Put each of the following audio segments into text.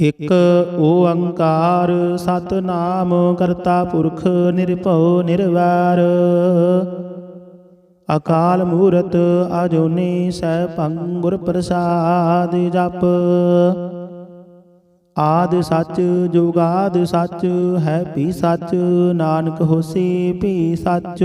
ਇਕ ਓੰਕਾਰ ਸਤਨਾਮ ਕਰਤਾ ਪੁਰਖ ਨਿਰਭਉ ਨਿਰਵੈਰ। ਅਕਾਲ ਮੂਰਤ ਅਜੂਨੀ ਸੈਭੰ ਗੁਰ ਪ੍ਰਸਾਦ ਜਪ। ਆਦ ਸੱਚ ਜੁਗਾਦ ਸੱਚ, ਹੈ ਪੀ ਸੱਚ, ਨਾਨਕ ਹੋਸੀ ਪੀ ਸੱਚ।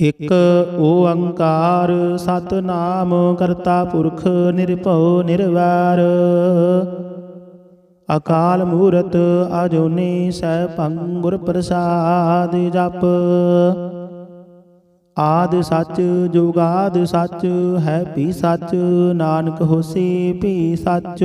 ਇਕ ਓੰਕਾਰ ਸਤਨਾਮ ਕਰਤਾ ਪੁਰਖ ਨਿਰਭਉ ਨਿਰਵੈਰ। ਅਕਾਲ ਮੂਰਤ ਅਜੂਨੀ ਸੈਭੰ ਗੁਰ ਪ੍ਰਸਾਦ ਜਪ। ਆਦ ਸੱਚ ਜੁਗਾਦ ਸੱਚ, ਹੈ ਪੀ ਸੱਚ, ਨਾਨਕ ਹੋਸੀ ਪੀ ਸੱਚ।